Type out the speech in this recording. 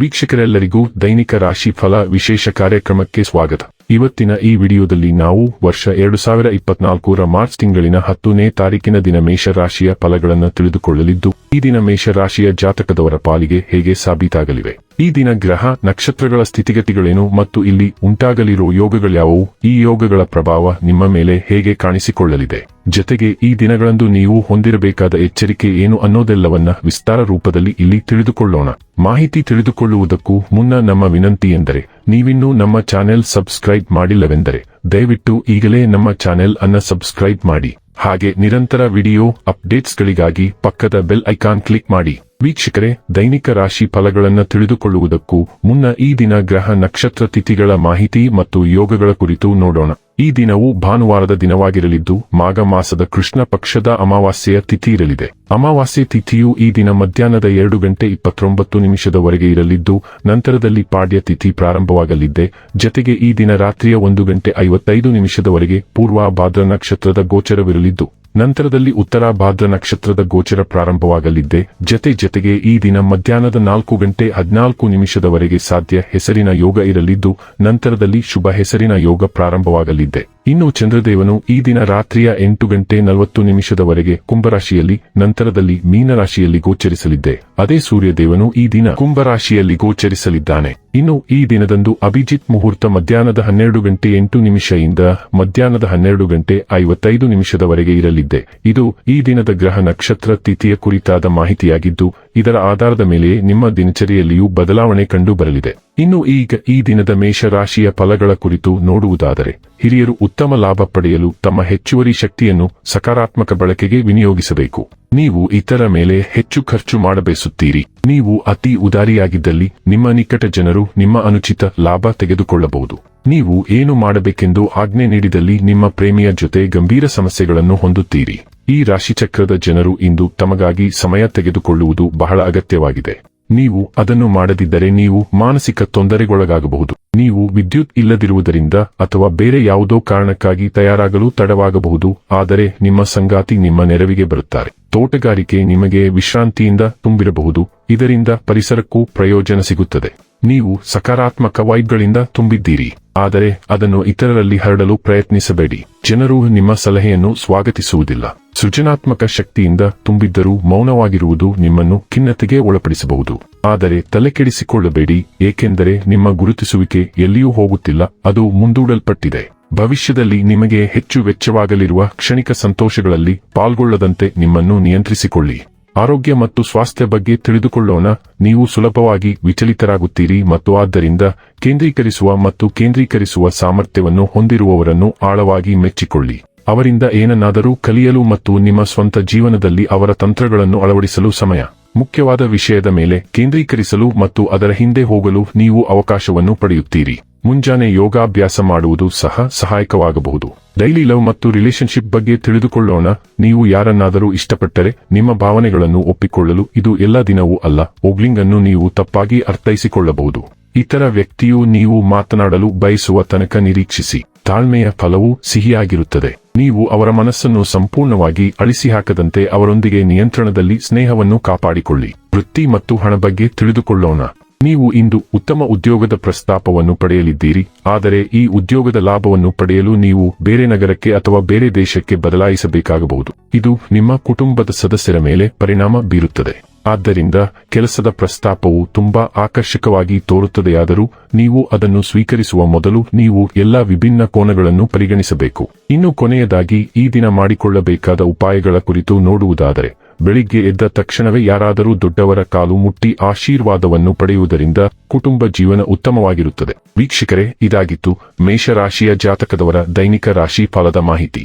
ವೀಕ್ಷಕರೆಲ್ಲರಿಗೂ ದೈನಿಕ ರಾಶಿ ಫಲ ವಿಶೇಷ ಕಾರ್ಯಕ್ರಮಕ್ಕೆ ಸ್ವಾಗತ. ಇವತ್ತಿನ ಈ ವಿಡಿಯೋದಲ್ಲಿ ನಾವು ವರ್ಷ ಎರಡು ಸಾವಿರ ಇಪ್ಪತ್ನಾಲ್ಕರ ಮಾರ್ಚ್ ತಿಂಗಳಿನ ಹತ್ತನೇ ತಾರೀಕಿನ ದಿನ ಮೇಷರಾಶಿಯ ಫಲಗಳನ್ನು ತಿಳಿದುಕೊಳ್ಳಲಿದ್ದು, ಈ ದಿನ ಮೇಷರಾಶಿಯ ಜಾತಕದವರ ಪಾಲಿಗೆ ಹೇಗೆ ಸಾಬೀತಾಗಲಿವೆ? ಈ ದಿನ ಗ್ರಹ, ನಕ್ಷತ್ರಗಳ ಸ್ಥಿತಿಗತಿಗಳೇನು ಮತ್ತು ಇಲ್ಲಿ ಉಂಟಾಗಲಿರುವ ಯೋಗಗಳ್ಯಾವುವು? ಈ ಯೋಗಗಳ ಪ್ರಭಾವ ನಿಮ್ಮ ಮೇಲೆ ಹೇಗೆ ಕಾಣಿಸಿಕೊಳ್ಳಲಿದೆ? ಜತೆಗೆ ಈ ದಿನಗಳಂದು ನೀವು ಹೊಂದಿರಬೇಕಾದ ಎಚ್ಚರಿಕೆ ಏನು ಅನ್ನೋದೆಲ್ಲವನ್ನ ವಿಸ್ತಾರ ರೂಪದಲ್ಲಿ ಇಲ್ಲಿ ತಿಳಿದುಕೊಳ್ಳೋಣ. ಮಾಹಿತಿ ತಿಳಿದುಕೊಳ್ಳುವುದಕ್ಕೂ ಮುನ್ನ ನಮ್ಮ ವಿನಂತಿ ಎಂದರೆ ನೀವಿನ್ನೂ ನಮ್ಮ ಚಾನೆಲ್ ಸಬ್ಸ್ಕ್ರೈಬ್ ಮಾಡಿಲ್ಲವೆಂದರೆ ದಯವಿಟ್ಟು ಈಗಲೇ ನಮ್ಮ ಚಾನೆಲ್ ಅನ್ನ ಸಬ್ಸ್ಕ್ರೈಬ್ ಮಾಡಿ. ಹಾಗೆ ನಿರಂತರ ವಿಡಿಯೋ ಅಪ್ಡೇಟ್ಸ್ಗಳಿಗಾಗಿ ಪಕ್ಕದ ಬೆಲ್ ಐಕಾನ್ ಕ್ಲಿಕ್ ಮಾಡಿ. ವೀಕ್ಷಕರೇ, ದೈನಿಕ ರಾಶಿ ಫಲಗಳನ್ನು ತಿಳಿದುಕೊಳ್ಳುವುದಕ್ಕೂ ಮುನ್ನ ಈ ದಿನ ಗ್ರಹ ನಕ್ಷತ್ರ ತಿಥಿಗಳ ಮಾಹಿತಿ ಮತ್ತು ಯೋಗಗಳ ಕುರಿತು ನೋಡೋಣ. ಈ ದಿನವು ಭಾನುವಾರದ ದಿನವಾಗಿರಲಿದ್ದು, ಮಾಘ ಮಾಸದ ಕೃಷ್ಣ ಪಕ್ಷದ ಅಮಾವಾಸ್ಯೆಯ ತಿಥಿ ಇರಲಿದೆ. ಅಮಾವಾಸ್ಯೆ ತಿಥಿಯು ಈ ದಿನ ಮಧ್ಯಾಹ್ನದ ಎರಡು ಗಂಟೆ ಇಪ್ಪತ್ತೊಂಬತ್ತು ನಿಮಿಷದವರೆಗೆ ಇರಲಿದ್ದು, ನಂತರದಲ್ಲಿ ಪಾಡ್ಯ ತಿಥಿ ಪ್ರಾರಂಭವಾಗಲಿದ್ದೆ. ಜತೆಗೆ ಈ ದಿನ ರಾತ್ರಿಯ ಒಂದು ಗಂಟೆ ಐವತ್ತೈದು ನಿಮಿಷದವರೆಗೆ ಪೂರ್ವ ಭಾದ್ರ ನಕ್ಷತ್ರದ ಗೋಚರವಿರಲಿದ್ದು ನಂತರದಲ್ಲಿ ಉತ್ತರ ಭಾದ್ರ ನಕ್ಷತ್ರದ ಗೋಚರ ಪ್ರಾರಂಭವಾಗಲಿದ್ದೆ. ಜತೆ ಜತೆಗೆ ಈ ದಿನ ಮಧ್ಯಾಹ್ನದ ನಾಲ್ಕು ಗಂಟೆ ಹದಿನಾಲ್ಕು ನಿಮಿಷದವರೆಗೆ ಸಾಧ್ಯ ಹೆಸರಿನ ಯೋಗ ಇರಲಿದ್ದು, ನಂತರದಲ್ಲಿ ಶುಭ ಹೆಸರಿನ ಯೋಗ ಪ್ರಾರಂಭವಾಗಲಿದ್ದೆ. ಇನ್ನು ಚಂದ್ರದೇವನು ಈ ದಿನ ರಾತ್ರಿಯ ಎಂಟು ಗಂಟೆ ನಲವತ್ತು ನಿಮಿಷದವರೆಗೆ ಕುಂಭರಾಶಿಯಲ್ಲಿ, ನಂತರದಲ್ಲಿ ಮೀನರಾಶಿಯಲ್ಲಿ ಗೋಚರಿಸಲಿದ್ದೆ. ಅದೇ ಸೂರ್ಯದೇವನು ಈ ದಿನ ಕುಂಭರಾಶಿಯಲ್ಲಿ ಗೋಚರಿಸಲಿದ್ದಾನೆ. ಇನ್ನು ಈ ದಿನದಂದು ಅಭಿಜಿತ್ ಮುಹೂರ್ತ ಮಧ್ಯಾಹ್ನದ ಹನ್ನೆರಡು ಗಂಟೆ ಎಂಟು ನಿಮಿಷದಿಂದ ಮಧ್ಯಾಹ್ನದ ಹನ್ನೆರಡು ಗಂಟೆ ಐವತ್ತೈದು ನಿಮಿಷದವರೆಗೆ ಇರಲಿದ್ದೆ. ಇದು ಈ ದಿನದ ಗ್ರಹ ನಕ್ಷತ್ರ ತಿಥಿಯ ಕುರಿತಾದ ಮಾಹಿತಿಯಾಗಿದ್ದು, ಇದರ ಆಧಾರದ ಮೇಲೆ ನಿಮ್ಮ ದಿನಚರಿಯಲ್ಲಿಯೂ ಬದಲಾವಣೆ ಕಂಡುಬರಲಿದೆ. ಇನ್ನು ಈಗ ಈ ದಿನದ ಮೇಷರಾಶಿಯ ಫಲಗಳ ಕುರಿತು ನೋಡುವುದಾದರೆ, ಹಿರಿಯರು ಉತ್ತಮ ಲಾಭ ಪಡೆಯಲು ತಮ್ಮ ಹೆಚ್ಚುವರಿ ಶಕ್ತಿಯನ್ನು ಸಕಾರಾತ್ಮಕ ಬಳಕೆಗೆ ವಿನಿಯೋಗಿಸಬೇಕು. ನೀವು ಇತರ ಮೇಲೆ ಹೆಚ್ಚು ಖರ್ಚು ಮಾಡಬಯಸುತ್ತೀರಿ ನೀವು ಅತಿ ಉದಾರಿಯಾಗಿದ್ದಲ್ಲಿ ನಿಮ್ಮ ನಿಕಟ ಜನರು ನಿಮ್ಮ ಅನುಚಿತ ಲಾಭ ತೆಗೆದುಕೊಳ್ಳಬಹುದು. ನೀವು ಏನು ಮಾಡಬೇಕೆಂದು ಆಜ್ಞೆ ನೀಡಿದಲ್ಲಿ ನಿಮ್ಮ ಪ್ರೇಮಿಯ ಜೊತೆ ಗಂಭೀರ ಸಮಸ್ಯೆಗಳನ್ನು ಹೊಂದುತ್ತೀರಿ. ಈ ರಾಶಿಚಕ್ರದ ಜನರು ಇಂದು ತಮಗಾಗಿ ಸಮಯ ತೆಗೆದುಕೊಳ್ಳುವುದು ಬಹಳ ಅಗತ್ಯವಾಗಿದೆ. ನೀವು ಅದನ್ನು ಮಾಡದಿದ್ದರೆ ನೀವು ಮಾನಸಿಕ ತೊಂದರೆಗೊಳಗಾಗಬಹುದು. ನೀವು ವಿದ್ಯುತ್ ಇಲ್ಲದಿರುವುದರಿಂದ ಅಥವಾ ಬೇರೆ ಯಾವುದೋ ಕಾರಣಕ್ಕಾಗಿ ತಯಾರಾಗಲು ತಡವಾಗಬಹುದು, ಆದರೆ ನಿಮ್ಮ ಸಂಗಾತಿ ನಿಮ್ಮ ನೆರವಿಗೆ ಬರುತ್ತಾರೆ. ತೋಟಗಾರಿಕೆ ನಿಮಗೆ ವಿಶ್ರಾಂತಿಯಿಂದ ತುಂಬಿರಬಹುದು, ಇದರಿಂದ ಪರಿಸರಕ್ಕೂ ಪ್ರಯೋಜನ ಸಿಗುತ್ತದೆ. ನೀವು ಸಕಾರಾತ್ಮಕ ವೈಬ್ಗಳಿಂದ ತುಂಬಿದ್ದೀರಿ, ಆದರೆ ಅದನ್ನು ಇತರರಲ್ಲಿ ಹರಡಲು ಪ್ರಯತ್ನಿಸಬೇಡಿ. ಜನರು ನಿಮ್ಮ ಸಲಹೆಯನ್ನು ಸ್ವಾಗತಿಸುವುದಿಲ್ಲ. ಸೃಜನಾತ್ಮಕ ಶಕ್ತಿಯಿಂದ ತುಂಬಿದ್ದರೂ ಮೌನವಾಗಿರುವುದು ನಿಮ್ಮನ್ನು ಖಿನ್ನತೆಗೆ ಒಳಪಡಿಸಬಹುದು. ಆದರೆ ತಲೆಕೆಡಿಸಿಕೊಳ್ಳಬೇಡಿ, ಏಕೆಂದರೆ ನಿಮ್ಮ ಗುರುತಿಸುವಿಕೆ ಎಲ್ಲಿಯೂ ಹೋಗುತ್ತಿಲ್ಲ, ಅದು ಮುಂದೂಡಲ್ಪಟ್ಟಿದೆ. ಭವಿಷ್ಯದಲ್ಲಿ ನಿಮಗೆ ಹೆಚ್ಚು ವೆಚ್ಚವಾಗಲಿರುವ ಕ್ಷಣಿಕ ಸಂತೋಷಗಳಲ್ಲಿ ಪಾಲ್ಗೊಳ್ಳದಂತೆ ನಿಮ್ಮನ್ನು ನಿಯಂತ್ರಿಸಿಕೊಳ್ಳಿ. ಆರೋಗ್ಯ ಮತ್ತು ಸ್ವಾಸ್ಥ್ಯ ಬಗ್ಗೆ ತಿಳಿದುಕೊಳ್ಳೋಣ, ನೀವು ಸುಲಭವಾಗಿ ವಿಚಲಿತರಾಗುತ್ತೀರಿ ಮತ್ತು ಆದ್ದರಿಂದ ಕೇಂದ್ರೀಕರಿಸುವ ಮತ್ತು ಕೇಂದ್ರೀಕರಿಸುವ ಸಾಮರ್ಥ್ಯವನ್ನು ಹೊಂದಿರುವವರನ್ನು ಆಳವಾಗಿ ಮೆಚ್ಚಿಕೊಳ್ಳಿ. ಅವರಿಂದ ಏನನ್ನಾದರೂ ಕಲಿಯಲು ಮತ್ತು ನಿಮ್ಮ ಸ್ವಂತ ಜೀವನದಲ್ಲಿ ಅವರ ತಂತ್ರಗಳನ್ನು ಅಳವಡಿಸಲು ಸಮಯ. ಮುಖ್ಯವಾದ ವಿಷಯದ ಮೇಲೆ ಕೇಂದ್ರೀಕರಿಸಲು ಮತ್ತು ಅದರ ಹಿಂದೆ ಹೋಗಲು ನೀವು ಅವಕಾಶವನ್ನು ಪಡೆಯುತ್ತೀರಿ. ಮುಂಜಾನೆ ಯೋಗಾಭ್ಯಾಸ ಮಾಡುವುದು ಸಹ ಸಹಾಯಕವಾಗಬಹುದು. ಡೈಲಿ ಲವ್ ಮತ್ತು ರಿಲೇಶನ್ಶಿಪ್ ಬಗ್ಗೆ ತಿಳಿದುಕೊಳ್ಳೋಣ. ನೀವು ಯಾರನ್ನಾದರೂ ಇಷ್ಟಪಟ್ಟರೆ ನಿಮ್ಮ ಭಾವನೆಗಳನ್ನು ಒಪ್ಪಿಕೊಳ್ಳಲು ಇದು ಎಲ್ಲ ದಿನವೂ ಅಲ್ಲ ಓಗ್ಲಿಂಗ್ ಅನ್ನು ನೀವು ತಪ್ಪಾಗಿ ಅರ್ಥೈಸಿಕೊಳ್ಳಬಹುದು. ಇತರ ವ್ಯಕ್ತಿಯು ನೀವು ಮಾತನಾಡಲು ಬಯಸುವ ತನಕ ನಿರೀಕ್ಷಿಸಿ. ತಾಳ್ಮೆಯ ಫಲವು ಸಿಹಿಯಾಗಿರುತ್ತದೆ. ನೀವು ಅವರ ಮನಸ್ಸನ್ನು ಸಂಪೂರ್ಣವಾಗಿ ಅಳಿಸಿಹಾಕದಂತೆ ಅವರೊಂದಿಗೆ ನಿಯಂತ್ರಣದಲ್ಲಿ ಸ್ನೇಹವನ್ನು ಕಾಪಾಡಿಕೊಳ್ಳಿ. ವೃತ್ತಿ ಮತ್ತು ಹಣ ಬಗ್ಗೆ ತಿಳಿದುಕೊಳ್ಳೋಣ. ನೀವು ಇಂದು ಉತ್ತಮ ಉದ್ಯೋಗದ ಪ್ರಸ್ತಾಪವನ್ನು ಪಡೆಯಲಿದ್ದೀರಿ. ಆದರೆ ಈ ಉದ್ಯೋಗದ ಲಾಭವನ್ನು ಪಡೆಯಲು ನೀವು ಬೇರೆ ನಗರಕ್ಕೆ ಅಥವಾ ಬೇರೆ ದೇಶಕ್ಕೆ ಬದಲಾಯಿಸಬೇಕಾಗಬಹುದು. ಇದು ನಿಮ್ಮ ಕುಟುಂಬದ ಸದಸ್ಯರ ಮೇಲೆ ಪರಿಣಾಮ ಬೀರುತ್ತದೆ. ಆದ್ದರಿಂದ ಕೆಲಸದ ಪ್ರಸ್ತಾಪವು ತುಂಬಾ ಆಕರ್ಷಕವಾಗಿ ತೋರುತ್ತದೆಯಾದರೂ ನೀವು ಅದನ್ನು ಸ್ವೀಕರಿಸುವ ಮೊದಲು ನೀವು ಎಲ್ಲಾ ವಿಭಿನ್ನ ಕೋನಗಳನ್ನು ಪರಿಗಣಿಸಬೇಕು. ಇನ್ನು ಕೊನೆಯದಾಗಿ ಈ ದಿನ ಮಾಡಿಕೊಳ್ಳಬೇಕಾದ ಉಪಾಯಗಳ ಕುರಿತು ನೋಡುವುದಾದರೆ, ಬೆಳಿಗ್ಗೆ ಎದ್ದ ತಕ್ಷಣವೇ ಯಾರಾದರೂ ದೊಡ್ಡವರ ಕಾಲು ಮುಟ್ಟಿ ಆಶೀರ್ವಾದವನ್ನು ಪಡೆಯುವುದರಿಂದ ಕುಟುಂಬ ಜೀವನ ಉತ್ತಮವಾಗಿರುತ್ತದೆ. ವೀಕ್ಷಕರೇ, ಇದಾಗಿತ್ತು ಮೇಷರಾಶಿಯ ಜಾತಕದವರ ದೈನಿಕ ರಾಶಿ ಫಲದ ಮಾಹಿತಿ.